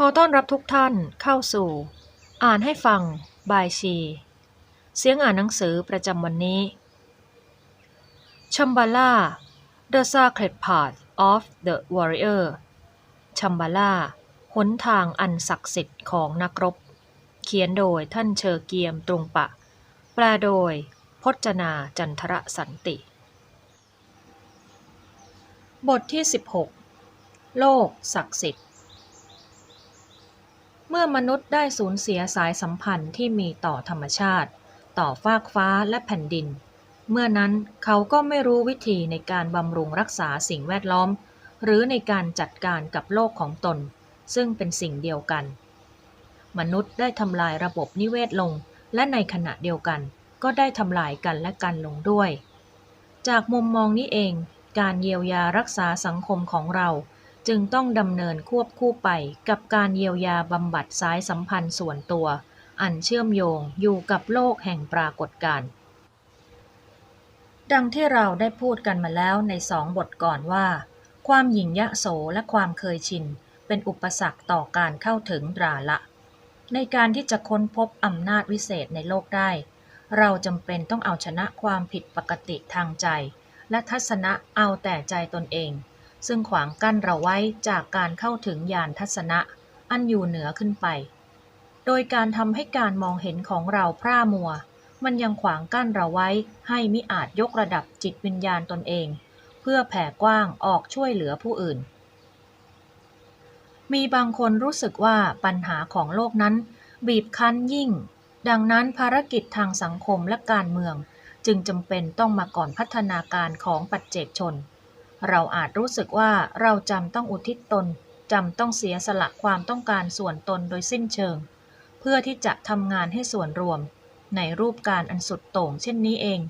ขอต้อนรับทุกท่านเข้าสู่ อ่านให้ฟังบายชี เสียงอ่านหนังสือประจำวันนี้ชัมบาล่า The Sacred Path of the Warrior ชัมบาล่าหนทางอันศักดิ์สิทธิ์ของนักรบ เขียนโดยท่านเชอเกียมตรงปะ แปลโดยพจนาจันทรสันติ บทที่ 16 โลกศักดิ์สิทธิ์ เมื่อมนุษย์ได้สูญเสียสายสัมพันธ์ที่มีต่อธรรมชาติ ต่อฟากฟ้าและแผ่นดิน เมื่อนั้นเขาก็ไม่รู้วิธีในการบำรุงรักษาสิ่งแวดล้อม หรือในการจัดการกับโลกของตน ซึ่งเป็นสิ่งเดียวกัน มนุษย์ได้ทำลายระบบนิเวศลง และในขณะเดียวกัน ก็ได้ทำลายกันและกันลงด้วย จากมุมมองนี้เอง การเยียวยารักษาสังคมของเรา จึงต้องดำเนินควบคู่ไปกับการเยียวยาบำบัดสายสัมพันธ์ส่วนตัว อันเชื่อมโยงอยู่กับโลกแห่งปรากฏการณ์ดังที่เราได้พูดกันมาแล้วในสองบทก่อนว่า ความหยิ่งยะโสและความเคยชิน เป็นอุปสรรคต่อการเข้าถึงราละ ในการที่จะค้นพบอำนาจวิเศษในโลกได้ เราจำเป็นต้องเอาชนะความผิดปกติทางใจ และทัศนะเอาแต่ใจตนเอง ซึ่งขวางกั้นเราไว้จากการเข้าถึงญาณทัศนะ อันอยู่เหนือขึ้นไป โดยการทำให้การมองเห็นของเราพร่ามัว มันยังขวางกั้นเราไว้ให้มิอาจยกระดับจิตวิญญาณตนเอง เพื่อแผ่กว้างออกช่วยเหลือผู้อื่น มีบางคนรู้สึกว่าปัญหาของโลกนั้น บีบคั้นยิ่ง ดังนั้นภารกิจทางสังคมและการเมือง จึงจำเป็นต้องมาก่อนพัฒนาการของปัจเจกชน เราอาจรู้สึกว่าเราจำต้องอุทิศตนจำต้องเสียสละความต้องการส่วนตนโดยสิ้นเชิง เพื่อที่จะทำงานให้ส่วนรวม ในรูปการอันสุดโต่งเช่นนี้เอง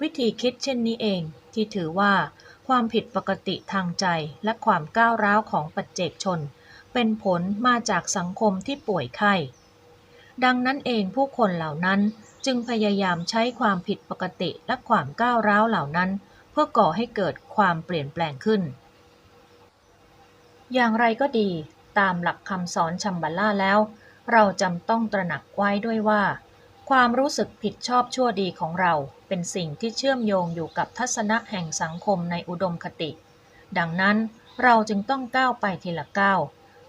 วิธีคิดเช่นนี้เอง ที่ถือว่า ความผิดปกติทางใจและความก้าวร้าวของปัจเจกชน เป็นผลมาจากสังคมที่ป่วยไข้ดังนั้นเองผู้คนเหล่านั้นจึงพยายามใช้ความผิดปกติและความก้าวร้าวเหล่านั้น พื่อก่อให้เกิดความเปลี่ยนแปลงขึ้น อย่างไรก็ดี ตามหลักคำสอนชัมบัลล่าแล้ว เราจำต้องตระหนักไว้ด้วยว่า ความรู้สึกผิดชอบชั่วดีของเรา เป็นสิ่งที่เชื่อมโยงอยู่กับทัศนะแห่งสังคมในอุดมคติ ดังนั้นเราจึงต้องก้าวไปทีละก้าว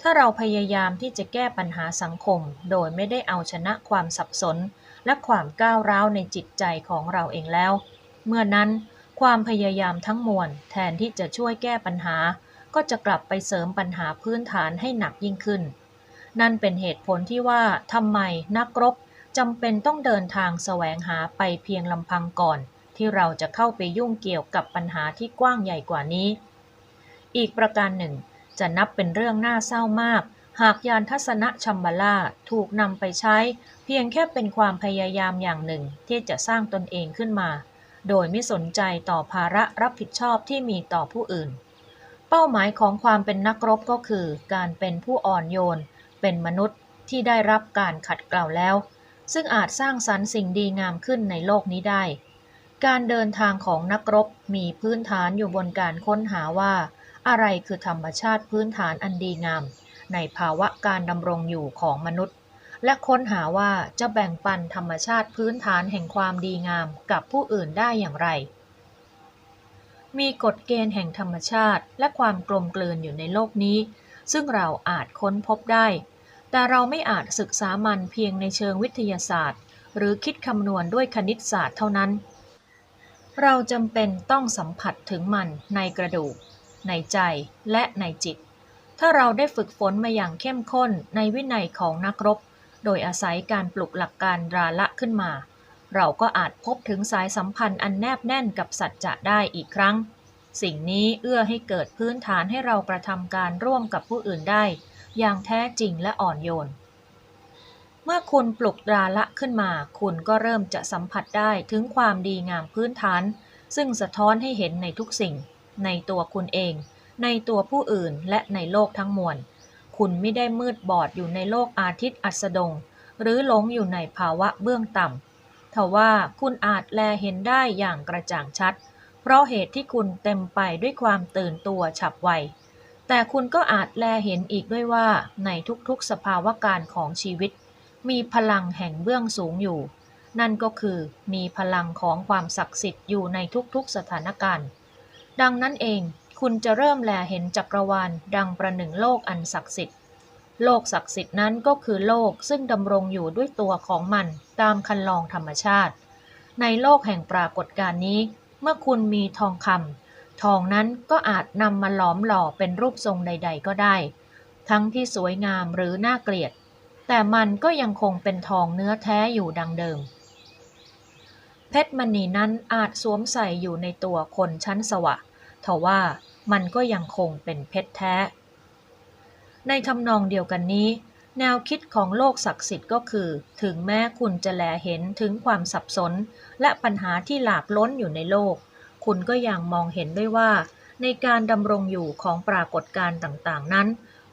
ถ้าเราพยายามที่จะแก้ปัญหาสังคม โดยไม่ได้เอาชนะความสับสน และความก้าวร้าวในจิตใจของเราเองแล้ว เมื่อนั้น ความพยายามทั้งมวลแทนที่จะช่วยแก้ปัญหา ก็จะกลับไปเสริมปัญหาพื้นฐานให้หนักยิ่งขึ้น นั่นเป็นเหตุผลที่ว่าทำไมนักรบจำเป็นต้องเดินทางแสวงหาไปเพียงลำพังก่อน ที่เราจะเข้าไปยุ่งเกี่ยวกับปัญหาที่กว้างใหญ่กว่านี้ อีกประการหนึ่ง จะนับเป็นเรื่องน่าเศร้ามาก หากยานทัศนะชัมบาล่าถูกนำไปใช้ เพียงแค่เป็นความพยายามอย่างหนึ่งที่จะสร้างตนเองขึ้นมา โดยไม่สนใจต่อภาระรับผิดชอบที่มีต่อผู้อื่น เป้าหมายของความเป็นนักรบก็คือ การเป็นผู้อ่อนโยน เป็นมนุษย์ที่ได้รับการขัดเกลาแล้ว ซึ่งอาจสร้างสรรค์สิ่งดีงามขึ้นในโลกนี้ได้ การเดินทางของนักรบมีพื้นฐานอยู่บนการค้นหาว่า อะไรคือธรรมชาติพื้นฐานอันดีงาม ในภาวะการดำรงอยู่ของมนุษย์ และค้นหาว่าจะแบ่งปันธรรมชาติพื้นฐานแห่งความดีงามกับผู้อื่นได้อย่างไร มีกฎเกณฑ์แห่งธรรมชาติและความกลมกลืนอยู่ในโลกนี้ ซึ่งเราอาจค้นพบได้ แต่เราไม่อาจศึกษามันเพียงในเชิงวิทยาศาสตร์ หรือคิดคำนวณด้วยคณิตศาสตร์เท่านั้น เราจำเป็นต้องสัมผัสถึงมันในกระดูก ในใจและในจิตถ้าเราได้ฝึกฝนมาอย่างเข้มข้นในวินัยของนักรบ โดยอาศัยการปลุกหลักการราละขึ้นมา เราก็อาจพบถึงสายสัมพันธ์อันแนบแน่นกับสัจจะได้อีกครั้ง สิ่งนี้เอื้อให้เกิดพื้นฐานให้เรากระทำการร่วมกับผู้อื่นได้ อย่างแท้จริงและอ่อนโยน เมื่อคุณปลุกราละขึ้นมา คุณก็เริ่มจะสัมผัสได้ถึงความดีงามพื้นฐาน ซึ่งสะท้อนให้เห็นในทุกสิ่ง ในตัวคุณเอง ในตัวผู้อื่นและในโลกทั้งมวล คุณไม่ได้มืดบอดอยู่ในโลกอาทิตย์อัสดง หรือหลงอยู่ในภาวะเบื้องต่ำทว่าคุณอาจแลเห็นได้อย่างกระจ่างชัด เพราะเหตุที่คุณเต็มไปด้วยความตื่นตัวฉับไว แต่คุณก็อาจแลเห็นอีกด้วยว่า ในทุกๆสภาวะการของชีวิต มีพลังแห่งเบื้องสูงอยู่ นั่นก็คือมีพลังของความศักดิ์สิทธิ์อยู่ในทุกๆสถานการณ์ ดังนั้นเอง คุณจะเริ่มแลเห็นจักรวาลดังประหนึ่งโลกอันศักดิ์สิทธิ์ โลกศักดิ์สิทธิ์นั้นก็คือโลกซึ่งดำรงอยู่ด้วยตัวของมันตามคันลองธรรมชาติ ในโลกแห่งปรากฏการณ์นี้ เมื่อคุณมีทองคำทองนั้นก็อาจนำมาหลอมหล่อเป็นรูปทรงใด ๆ ก็ได้ ทั้งที่สวยงามหรือน่าเกลียด แต่มันก็ยังคงเป็นทองเนื้อแท้อยู่ดังเดิม เพชรมณีนั้นอาจสวมใส่อยู่ในตัวคนชั้นสวะ ทว่ามันก็ยังคงเป็นเพชรแท้ ในทำนองเดียวกันนี้ แนวคิดของโลกศักดิ์สิทธิ์ก็คือ ถึงแม้คุณจะแลเห็นถึงความสับสน และปัญหาที่หลากล้นอยู่ในโลก คุณก็ยังมองเห็นด้วยว่า ในการดำรงอยู่ของปรากฏการณ์ต่างๆ นั้น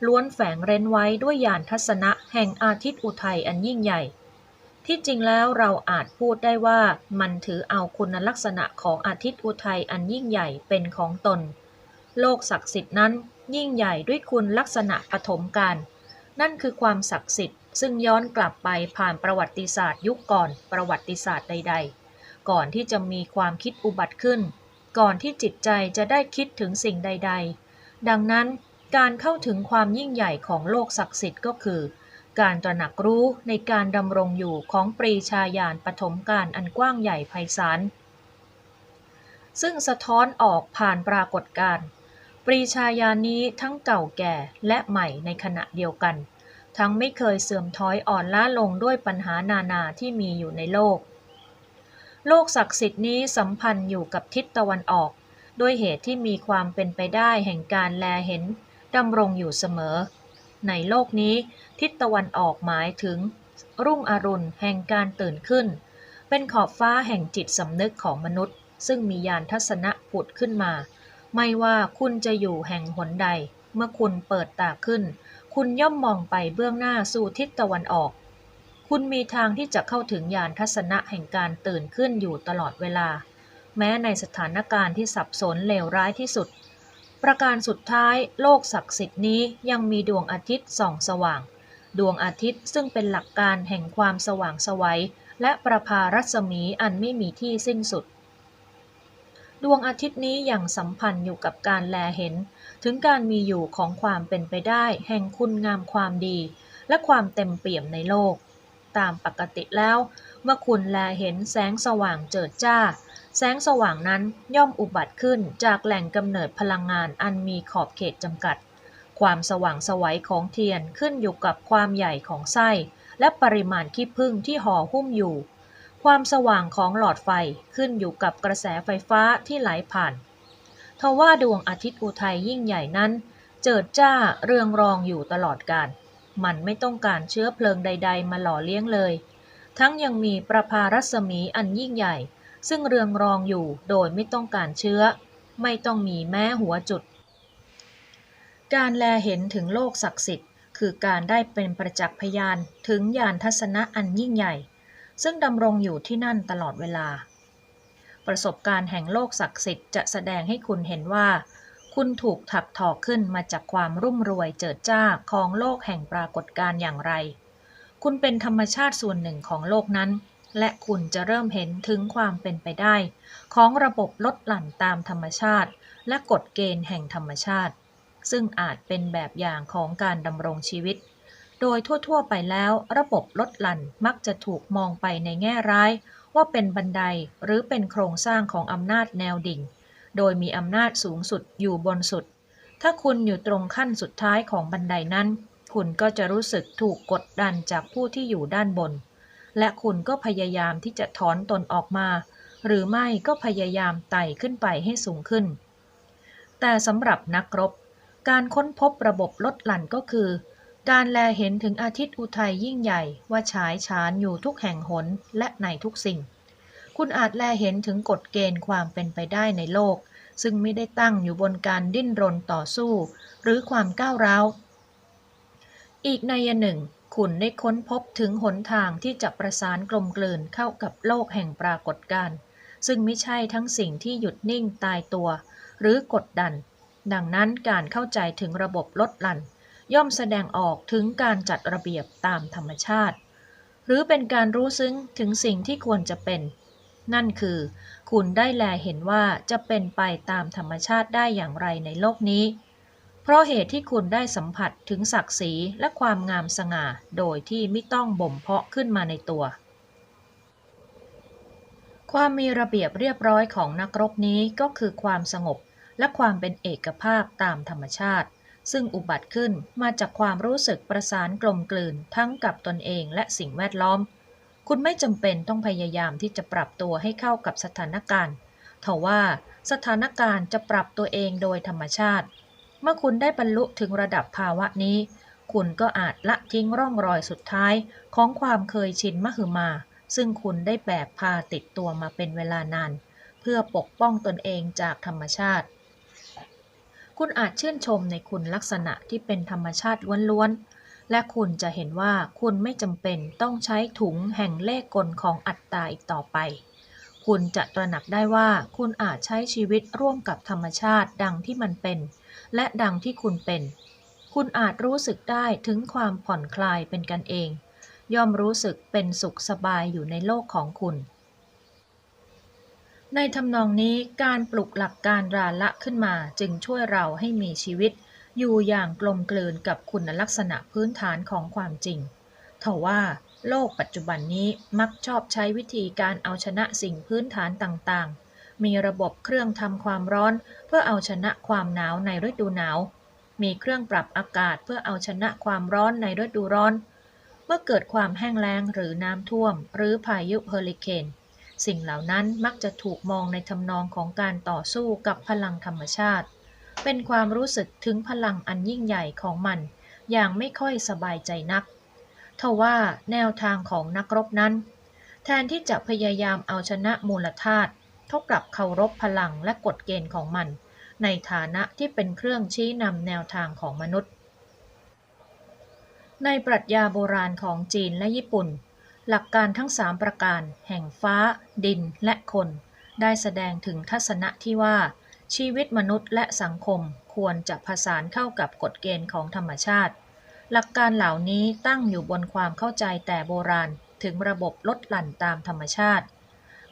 ล้วนแฝงเร้นไว้ด้วยยานทัศนะแห่งอาทิตย์อุทัยอันยิ่งใหญ่ ที่จริงแล้วเราอาจพูดได้ว่ามันถือเอาคุณลักษณะของอาทิตย์อุทัยอันยิ่งใหญ่เป็นของตน โลกศักดิ์สิทธิ์นั้นยิ่งใหญ่ด้วยคุณลักษณะปฐมกาลนั่นคือความศักดิ์สิทธิ์ซึ่งย้อนกลับไปผ่านประวัติศาสตร์ยุคก่อนประวัติศาสตร์ใด ๆ ก่อนที่จะมีความคิดอุบัติขึ้น ก่อนที่จิตใจจะได้คิดถึงสิ่งใด ๆ ดังนั้นการเข้าถึงความยิ่งใหญ่ของโลกศักดิ์สิทธิ์ก็คือ การตระหนักรู้ในการดำรงอยู่ของปรีชาญาณปฐมกาลอันกว้างใหญ่ไพศาล ซึ่งสะท้อนออกผ่านปรากฏการณ์ปรีชาญาณนี้ทั้งเก่าแก่และใหม่ในขณะเดียวกัน ทั้งไม่เคยเสื่อมถอยอ่อนล้าลงด้วยปัญหานานาที่มีอยู่ในโลก โลกศักดิ์สิทธิ์นี้สัมพันธ์อยู่กับทิศตะวันออก ด้วยเหตุที่มีความเป็นไปได้แห่งการแลเห็นดำรงอยู่เสมอ ในโลกนี้ ทิศตะวันออกหมายถึง รุ่งอรุณแห่งการตื่นขึ้น เป็นขอบฟ้าแห่งจิตสำนึกของมนุษย์ ซึ่งมียานทัศนะผุดขึ้นมา ไม่ว่าคุณจะอยู่แห่งหนใด เมื่อคุณเปิดตาขึ้น คุณย่อมมองไปเบื้องหน้าสู่ทิศตะวันออก คุณมีทางที่จะเข้าถึงยานทัศนะแห่งการตื่นขึ้นอยู่ตลอดเวลา แม้ในสถานการณ์ที่สับสนเลวร้ายที่สุด ประการสุดท้ายโลกศักดิ์สิทธิ์นี้ยังมีดวงอาทิตย์ส่องสว่าง ดวงอาทิตย์ซึ่งเป็นหลักการแห่งความสว่างสวัย และประภารัศมีอันไม่มีที่สิ้นสุด ดวงอาทิตย์นี้ยังสัมพันธ์อยู่กับการแลเห็น ถึงการมีอยู่ของความเป็นไปได้ แห่งคุณงามความดี และความเต็มเปี่ยมในโลก ตามปกติแล้ว เมื่อคุณแลเห็นแสงสว่างเจิดจ้า แสงสว่างนั้นย่อมอุบัติขึ้นจากแหล่งกำเนิดพลังงานอันมีขอบเขตจำกัด ความสว่างสวัยของเทียนขึ้นอยู่กับความใหญ่ของไส้ และปริมาณขี้ผึ้งที่ห่อหุ้มอยู่ ความสว่างของหลอดไฟขึ้นอยู่กับกระแสไฟฟ้าที่ไหลผ่าน ทว่าดวงอาทิตย์อุทัยยิ่งใหญ่นั้น เจิดจ้าเรืองรองอยู่ตลอดกาล มันไม่ต้องการเชื้อเพลิงใด ๆ มาหล่อเลี้ยงเลย ทั้งยังมีประภารัศมีอันยิ่งใหญ่ ซึ่งเรืองรองอยู่โดยไม่ต้องการเชื้อ ไม่ต้องมีแม้หัวจุด การแลเห็นถึงโลกศักดิ์สิทธิ์ คือการได้เป็นประจักษ์พยานถึงญาณทัศนะอันยิ่งใหญ่ ซึ่งดำรงอยู่ที่นั่นตลอดเวลา ประสบการณ์แห่งโลกศักดิ์สิทธิ์จะแสดงให้คุณเห็นว่า คุณถูกถักถอกขึ้นมาจากความรุ่มรวยเจิดจ้าของโลกแห่งปรากฏการณ์อย่างไร คุณเป็นธรรมชาติส่วนหนึ่งของโลกนั้น และคุณจะเริ่มเห็นถึงความเป็นไปได้ ของระบบลดหลั่นตามธรรมชาติ และกฎเกณฑ์แห่งธรรมชาติ ซึ่งอาจเป็นแบบอย่างของการดำรงชีวิต โดยทั่วๆ ไปแล้ว ระบบลดหลั่นมักจะถูกมองไปในแง่ร้าย ว่าเป็นบันไดหรือเป็นโครงสร้างของอำนาจแนวดิ่ง โดยมีอำนาจสูงสุดอยู่บนสุด ถ้าคุณอยู่ตรงขั้นสุดท้ายของบันไดนั้น คุณก็จะรู้สึกถูกกดดันจากผู้ที่อยู่ด้านบน และคุณก็พยายามที่จะถอนตนออกมา หรือไม่ก็พยายามไต่ขึ้นไปให้สูงขึ้น แต่สำหรับนักรบ การค้นพบระบบลดหลั่นก็คือ การแลเห็นถึงอาทิตย์อุทัยยิ่งใหญ่ว่าฉายฉานอยู่ทุกแห่งหนและในทุกสิ่ง คุณอาจแลเห็นถึงกฎเกณฑ์ความเป็นไปได้ในโลก ซึ่งไม่ได้ตั้งอยู่บนการดิ้นรนต่อสู้ หรือความก้าวร้าวอีกในยหนึ่ง คุณได้ค้นพบถึงหนทางที่จะประสานกลมกลืนเข้ากับโลกแห่งปรากฏการณ์ซึ่งไม่ใช่ทั้งสิ่งที่หยุดนิ่งตายตัว หรือกดดัน ดังนั้นการเข้าใจถึงระบบลดหลั่น ย่อมแสดงออกถึงการจัดระเบียบตามธรรมชาติ หรือเป็นการรู้ซึ้งถึงสิ่งที่ควรจะเป็น นั่นคือ คุณได้แลเห็นว่าจะเป็นไปตามธรรมชาติได้อย่างไรในโลกนี้ เพราะเหตุที่คุณได้สัมผัสถึงศักดิ์ศรีและความงามสง่าโดยที่ไม่ต้องบ่มเพาะขึ้นมาในตัว ความมีระเบียบเรียบร้อยของนักรบนี้ก็คือความสงบและความเป็นเอกภาพตามธรรมชาติ ซึ่งอุบัติขึ้นมาจากความรู้สึกประสานกลมกลืนทั้งกับตนเองและสิ่งแวดล้อม คุณไม่จำเป็นต้องพยายามที่จะปรับตัวให้เข้ากับสถานการณ์ทว่าสถานการณ์จะปรับตัวเองโดยธรรมชาติ เมื่อคุณได้บรรลุถึงระดับภาวะนี้ คุณก็อาจละทิ้งร่องรอยสุดท้ายของความเคยชินมหึมา ซึ่งคุณได้แบกพาติดตัวมาเป็นเวลานาน เพื่อปกป้องตนเองจากธรรมชาติ คุณอาจชื่นชมในคุณลักษณะที่เป็นธรรมชาติล้วนๆ และคุณจะเห็นว่าคุณไม่จำเป็นต้องใช้ถุงแห่งเลขกลของอัตตาอีกต่อไปคุณจะตระหนักได้ว่าคุณอาจใช้ชีวิตร่วมกับธรรมชาติดังที่มันเป็น และดังที่คุณเป็น คุณอาจรู้สึกได้ถึงความผ่อนคลายเป็นกันเอง ย่อมรู้สึกเป็นสุขสบายอยู่ในโลกของคุณ ในทำนองนี้การปลุกหลักการราละขึ้นมาจึงช่วยเราให้มีชีวิต อยู่อย่างกลมกลืนกับคุณลักษณะพื้นฐานของความจริงทว่าโลกปัจจุบันนี้มักชอบใช้วิธีการเอาชนะสิ่งพื้นฐานต่างๆ มีระบบเครื่องทำความร้อน เพื่อเอาชนะความหนาวในฤดูหนาว มีเครื่องปรับอากาศเพื่อเอาชนะความร้อนในฤดูร้อน เมื่อเกิดความแห้งแล้งหรือน้ำท่วม หรือพายุเฮอริเคนสิ่งเหล่านั้นมักจะถูกมองในทำนองของการต่อสู้กับพลังธรรมชาติ เป็นความรู้สึกถึงพลังอันยิ่งใหญ่ของมัน อย่างไม่ค่อยสบายใจนัก ทว่าแนวทางของนักรบนั้น แทนที่จะพยายามเอาชนะมูลธาตุ เท่ากับเคารพพลังและกฎเกณฑ์ของมัน ในฐานะที่เป็นเครื่องชี้นำแนวทางของมนุษย์ ในปรัชญาโบราณของจีนและญี่ปุ่น หลักการทั้งสามประการ แห่งฟ้า ดินและคน ได้แสดงถึงทัศนะที่ว่า ชีวิตมนุษย์และสังคมควรจะผสานเข้ากับกฎเกณฑ์ของธรรมชาติ หลักการเหล่านี้ตั้งอยู่บนความเข้าใจแต่โบราณถึงระบบลดหลั่นตามธรรมชาติ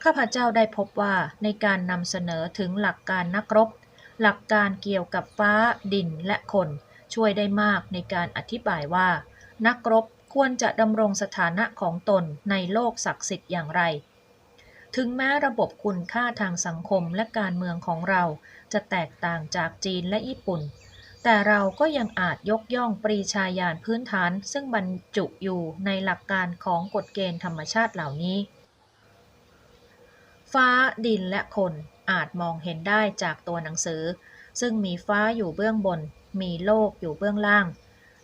ข้าพเจ้าได้พบว่าในการนำเสนอถึงหลักการนักรบ หลักการเกี่ยวกับฟ้า ดินและคน ช่วยได้มากในการอธิบายว่า นักรบควรจะดำรงสถานะของตนในโลกศักดิ์สิทธิ์อย่างไร ถึงแม้ระบบคุณค่าทางสังคมและการเมืองของเราจะแตกต่างจากจีนและญี่ปุ่น แต่เราก็ยังอาจยกย่องปรีชาญาณพื้นฐาน ซึ่งบรรจุอยู่ในหลักการของกฎเกณฑ์ธรรมชาติเหล่านี้ ฟ้าดินและคนอาจมองเห็นได้จากตัวหนังสือ ซึ่งมีฟ้าอยู่เบื้องบน มีโลกอยู่เบื้องล่าง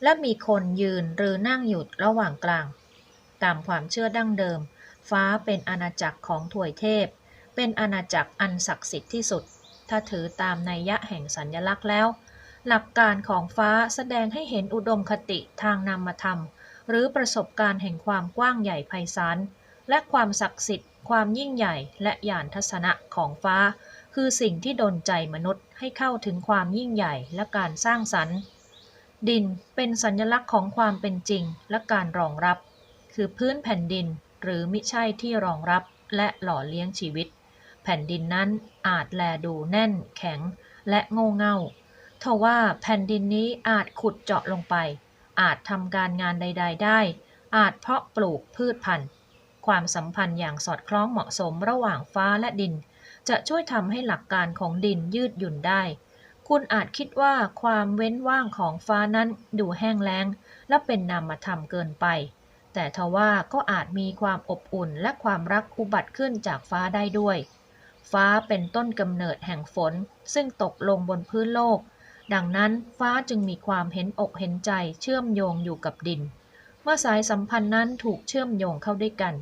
และมีคนยืนหรือนั่งอยู่ระหว่างกลาง ตามความเชื่อดั้งเดิม ฟ้าเป็นอาณาจักรของถวยเทพ เป็นอาณาจักรอันศักดิ์สิทธิ์ที่สุด ถ้าถือตามนัยยะแห่งสัญลักษณ์แล้ว หลักการของฟ้าแสดงให้เห็นอุดมคติทางนามธรรม หรือประสบการณ์แห่งความกว้างใหญ่ไพศาลและความศักดิ์สิทธิ์ ความยิ่งใหญ่และญาณทัศนะของฟ้า คือสิ่งที่ดลใจมนุษย์ให้เข้าถึงความยิ่งใหญ่และการสร้างสรรค์ ดินเป็นสัญลักษณ์ของความเป็นจริงและการรองรับ คือพื้นแผ่นดินหรือมิใช่ที่รองรับและหล่อเลี้ยงชีวิต แผ่นดินนั้นอาจแลดูแน่นแข็งและโง่เง่าทว่าแผ่นดินนี้อาจขุดเจาะลงไป อาจทำการงานใด ๆ ได้ อาจเพาะปลูกพืชพันธุ์ ความสัมพันธ์อย่างสอดคล้องเหมาะสมระหว่างฟ้าและดิน จะช่วยทำให้หลักการของดินยืดหยุ่นได้ คุณอาจคิดว่าความเว้นว่างของฟ้านั้นดูแห้งแล้ง และเป็นนามธรรมเกินไป แต่ทว่าก็อาจมีความอบอุ่นและความรักอุบัติขึ้นจากฟ้าได้ด้วย ฟ้าเป็นต้นกำเนิดแห่งฝน ซึ่งตกลงบนพื้นโลก ดังนั้นฟ้าจึงมีความเห็นอกเห็นใจเชื่อมโยงอยู่กับดินเมื่อสายสัมพันธ์นั้นถูกเชื่อมโยงเข้าด้วยกัน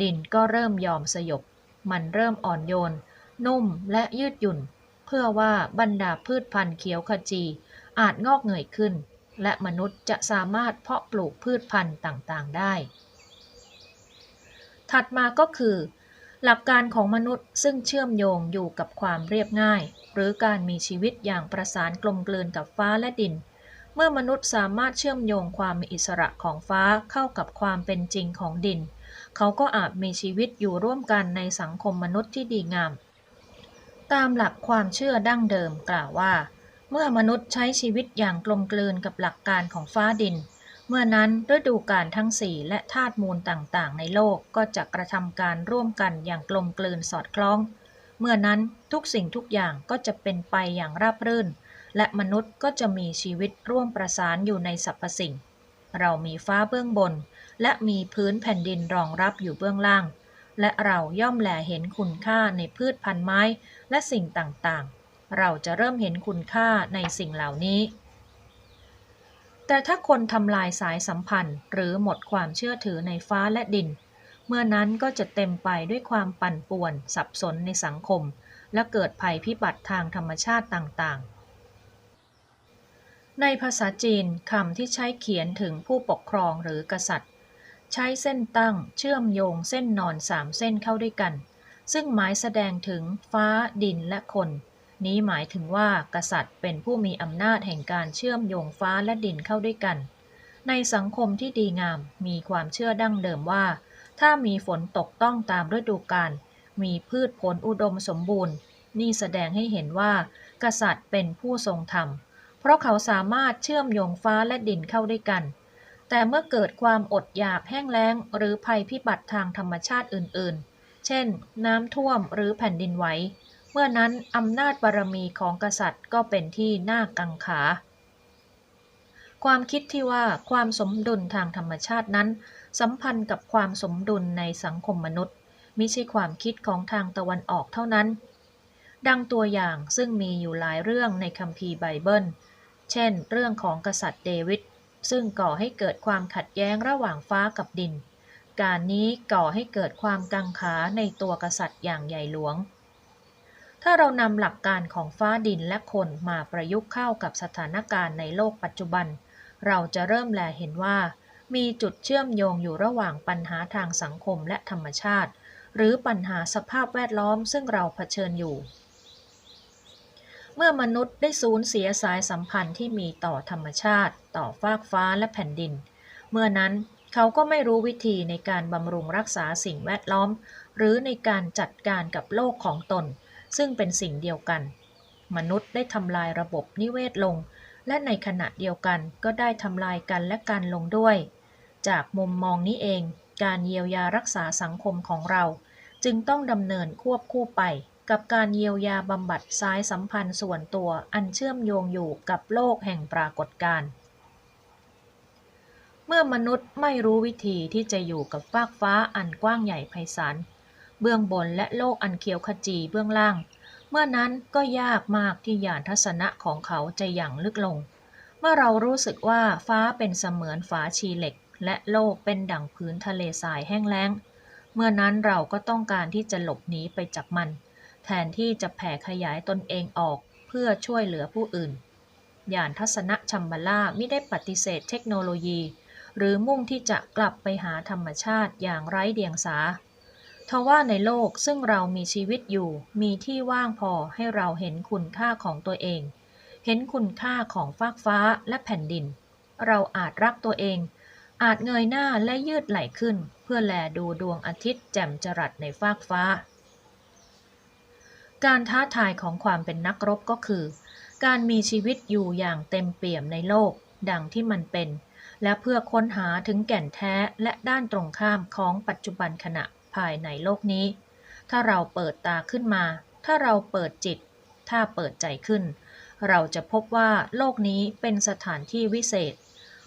ดินก็เริ่มยอมสยบ มันเริ่มอ่อนโยน นุ่มและยืดหยุ่น เพื่อว่าบรรดาพืชพันธุ์เขียวขจี อาจงอกเงยขึ้น และมนุษย์จะสามารถเพาะปลูกพืชพันธุ์ต่างๆได้ ถัดมาก็คือ หลักการของมนุษย์ซึ่งเชื่อมโยงอยู่กับความเรียบง่าย หรือการมีชีวิตอย่างประสานกลมกลืนกับฟ้าและดินเมื่อมนุษย์สามารถเชื่อมโยงความมีอิสระของฟ้าเข้ากับความเป็นจริงของดิน เขาก็อาจมีชีวิตอยู่ร่วมกันในสังคมมนุษย์ที่ดีงาม ตามหลักความเชื่อดั้งเดิมกล่าวว่า เมื่อมนุษย์ใช้ชีวิตอย่างกลมกลืนกับหลักการของฟ้าดิน เมื่อนั้นฤดูกาลทั้งสี่และธาตุมูลต่างๆ ในโลกก็จะกระทำการร่วมกันอย่างกลมกลืนสอดคล้อง เมื่อนั้นทุกสิ่งทุกอย่างก็จะเป็นไปอย่างราบรื่น และมนุษย์ก็จะมีชีวิตร่วมประสานอยู่ในสรรพสิ่งเรามีฟ้าเบื้องบน และมีพื้นแผ่นดินรองรับอยู่เบื้องล่าง และเราย่อมแหลเห็นคุณค่าในพืชพันธุ์ไม้และสิ่งต่างๆ เราจะเริ่มเห็นคุณค่าในสิ่งเหล่านี้ แต่ถ้าคนทำลายสายสัมพันธ์ หรือหมดความเชื่อถือในฟ้าและดิน เมื่อนั้นก็จะเต็มไปด้วยความปั่นป่วน สับสนในสังคม และเกิดภัยพิบัติทางธรรมชาติต่างๆในภาษาจีนคำที่ใช้เขียนถึงผู้ปกครองหรือกษัตริย์ ใช้เส้นตั้งเชื่อมโยงเส้นนอนสามเส้นเข้าด้วยกัน ซึ่งหมายแสดงถึงฟ้าดินและคน นี้หมายถึงว่ากษัตริย์เป็นผู้มีอำนาจแห่งการเชื่อมโยงฟ้าและดินเข้าด้วยกัน ในสังคมที่ดีงามมีความเชื่อดั้งเดิมว่า ถ้ามีฝนตกต้องตามฤดูกาลมีพืชผลอุดมสมบูรณ์ นี่แสดงให้เห็นว่า กษัตริย์เป็นผู้ทรงธรรม เพราะเขาสามารถเชื่อมโยงฟ้าและดินเข้าด้วยกัน แต่เมื่อเกิดความอดอยากแห้งแล้ง หรือภัยพิบัติทางธรรมชาติอื่น ๆ เช่น น้ำท่วมหรือแผ่นดินไหว เมื่อนั้นอำนาจบารมีของกษัตริย์ก็เป็นที่น่ากังขา ความคิดที่ว่าความสมดุลทางธรรมชาตินั้น สัมพันธ์กับความสมดุลในสังคมมนุษย์มิใช่ความคิดของทางตะวันออกเท่านั้น ดังตัวอย่างซึ่งมีอยู่หลายเรื่องในคัมภีร์ไบเบิล เช่น เรื่องของกษัตริย์เดวิด ซึ่งก่อให้เกิดความขัดแย้งระหว่างฟ้ากับดิน การนี้ก่อให้เกิดความกังขาในตัวกษัตริย์อย่างใหญ่หลวง ถ้าเรานำหลักการของฟ้าดินและคนมาประยุกต์เข้ากับสถานการณ์ในโลกปัจจุบัน เราจะเริ่มแลเห็นว่า มีจุดเชื่อมโยงอยู่ระหว่างปัญหาทางสังคมและธรรมชาติ หรือปัญหาสภาพแวดล้อมซึ่งเราเผชิญอยู่ เมื่อมนุษย์ได้สูญเสียสายสัมพันธ์ที่มีต่อธรรมชาติ ต่อฟากฟ้าและแผ่นดิน เมื่อนั้นเขาก็ไม่รู้วิธีในการบำรุงรักษาสิ่งแวดล้อม หรือในการจัดการกับโลกของตน ซึ่งเป็นสิ่งเดียวกัน มนุษย์ได้ทำลายระบบนิเวศลง และในขณะเดียวกันก็ได้ทำลายกันและกันลงด้วย จากมุมมองนี้เอง การเยียวยารักษาสังคมของเรา จึงต้องดำเนินควบคู่ไป กับการเยียวยาบำบัดสายสัมพันธ์ส่วนตัวอันเชื่อมโยงอยู่กับโลกแห่งปรากฏการณ์เมื่อมนุษย์ไม่รู้วิธีที่จะอยู่กับฟากฟ้าอันกว้างใหญ่ไพศาลเบื้องบนและโลกอันเขียวขจีเบื้องล่าง เมื่อนั้นก็ยากมากที่ญาณทัศนะของเขาจะหยั่งลึกลง เมื่อเรารู้สึกว่าฟ้าเป็นเสมือนฝาชีเหล็ก และโลกเป็นดั่งพื้นทะเลทรายแห้งแล้ง เมื่อนั้นเราก็ต้องการที่จะหลบหนีไปจากมัน แทนที่จะแผ่ขยายตนเองออกเพื่อช่วยเหลือผู้อื่นญาณทัศนะชัมบาล่าไม่ได้ปฏิเสธเทคโนโลยี หรือมุ่งที่จะกลับไปหาธรรมชาติอย่างไร้เดียงสาทว่าในโลกซึ่งเรามีชีวิตอยู่ มีที่ว่างพอให้เราเห็นคุณค่าของตัวเอง เห็นคุณค่าของฟากฟ้าและแผ่นดิน เราอาจรักตัวเอง อาจเงยหน้าและยืดไหล่ขึ้น เพื่อแลดูดวงอาทิตย์แจ่มจรัสในฟากฟ้า การท้าทายของความเป็นนักรบก็คือ การมีชีวิตอยู่อย่างเต็มเปี่ยมในโลก ดังที่มันเป็น และเพื่อค้นหาถึงแก่นแท้และด้านตรงข้ามของปัจจุบันขณะภายในโลกนี้ ถ้าเราเปิดตาขึ้นมา ถ้าเราเปิดจิต ถ้าเปิดใจขึ้น เราจะพบว่าโลกนี้เป็นสถานที่วิเศษ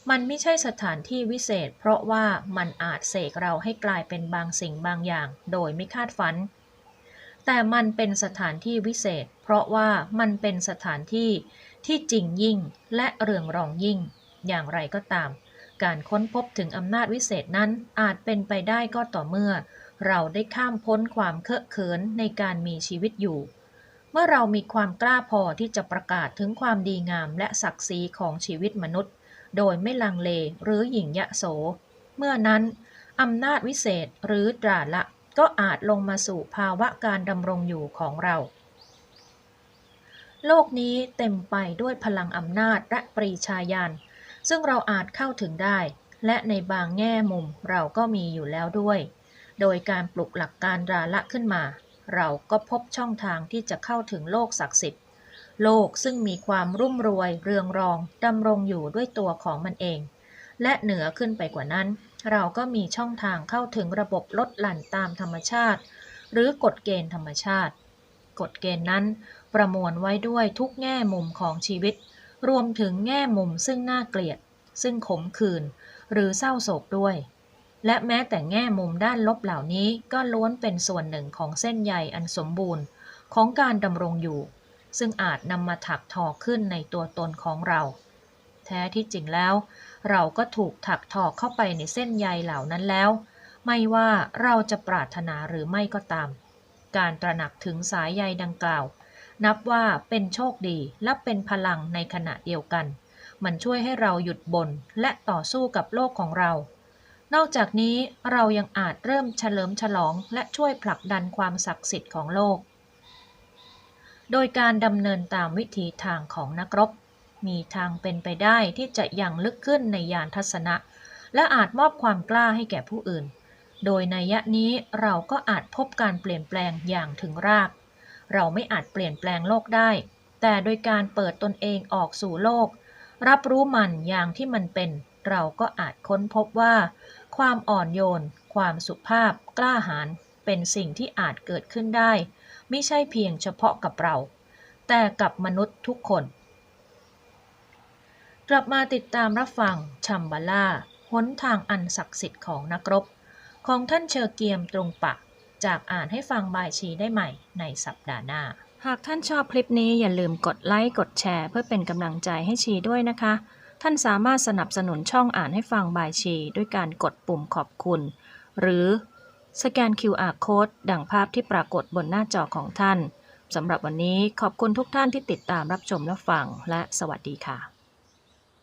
มันไม่ใช่สถานที่วิเศษ เพราะว่ามันอาจเสกเราให้กลายเป็นบางสิ่งบางอย่าง โดยไม่คาดฝัน แต่มันเป็นสถานที่วิเศษ เพราะว่ามันเป็นสถานที่ที่จริงยิ่งและเรืองรองยิ่ง อย่างไรก็ตาม การค้นพบถึงอำนาจวิเศษนั้นอาจเป็นไปได้ก็ต่อเมื่อ เราได้ข้ามพ้นความเคอะเขินในการมีชีวิตอยู่ เมื่อเรามีความกล้าพอที่จะประกาศถึงความดีงามและศักดิ์ศรีของชีวิตมนุษย์ โดยไม่ลังเลหรือหยิ่งยะโส เมื่อนั้นอำนาจวิเศษหรือตราละ ก็อาจลงมาสู่ภาวะการดำรงอยู่ของเรา โลกนี้เต็มไปด้วยพลังอำนาจและปรีชาญาณซึ่งเราอาจเข้าถึงได้ และในบางแง่มุมเราก็มีอยู่แล้วด้วย โดยการปลุกหลักการราละขึ้นมา เราก็พบช่องทางที่จะเข้าถึงโลกศักดิ์สิทธิ์ โลกซึ่งมีความรุ่มรวยเรืองรองดำรงอยู่ด้วยตัวของมันเอง และเหนือขึ้นไปกว่านั้น เราก็มีช่องทางเข้าถึงระบบลดหลั่นตามธรรมชาติ หรือกฎเกณฑ์ธรรมชาติ กฎเกณฑ์นั้นประมวลไว้ด้วยทุกแง่มุมของชีวิต รวมถึงแง่มุมซึ่งน่าเกลียด ซึ่งขมขื่นหรือเศร้าโศกด้วย และแม้แต่แง่มุมด้านลบเหล่านี้ก็ล้วนเป็นส่วนหนึ่งของเส้นใยอันสมบูรณ์ของการดำรงอยู่ ซึ่งอาจนำมาถักทอขึ้นในตัวตนของเรา แท้ที่จริงแล้ว เราก็ถูกถักทอเข้าไปในเส้นใยเหล่านั้นแล้ว ไม่ว่าเราจะปรารถนาหรือไม่ก็ตาม การตระหนักถึงสายใยดังกล่าว นับว่าเป็นโชคดีและเป็นพลังในขณะเดียวกัน มันช่วยให้เราหยุดบน่นและต่อสู้กับโลกของเรา นอกจากนี้เรายังอาจเริ่มเฉลิมฉลองและช่วยผลักดันความศักดิ์สิทธิ์ของโลก โดยการดำเนินตามวิถีทางของนักรบ มีทางเป็นไปได้ที่จะยังลึกขึ้นในยานทัศนะ และอาจมอบความกล้าให้แก่ผู้อื่น โดยในยะนี้เราก็อาจพบการเปลี่ยนแปลงอย่างถึงราก เราไม่อาจเปลี่ยนแปลงโลกได้ แต่โดยการเปิดตนเองออกสู่โลก รับรู้มันอย่างที่มันเป็น เราก็อาจค้นพบว่า ความอ่อนโยน ความสุภาพ กล้าหาญเป็นสิ่งที่อาจเกิดขึ้นได้ ไม่ใช่เพียงเฉพาะกับเรา แต่กับมนุษย์ทุกคน กลับมาติดตามรับฟังชัมบาล่าหนทางอันศักดิ์สิทธิ์ของนักรบ ของท่านเชอเกียมตรงปะ จากอ่านให้ฟังบายชีได้ใหม่ในสัปดาห์หน้า หากท่านชอบคลิปนี้อย่าลืมกดไลค์กดแชร์ เพื่อเป็นกำลังใจให้ชีด้วยนะคะ ท่านสามารถสนับสนุนช่องอ่านให้ฟังบายชี ด้วยการกดปุ่มขอบคุณ หรือสแกน QR Code ดังภาพที่ปรากฏบนหน้าจอของท่านสำหรับวันนี้ขอบคุณทุกท่านที่ติดตามรับชมรับฟังและสวัสดีค่ะ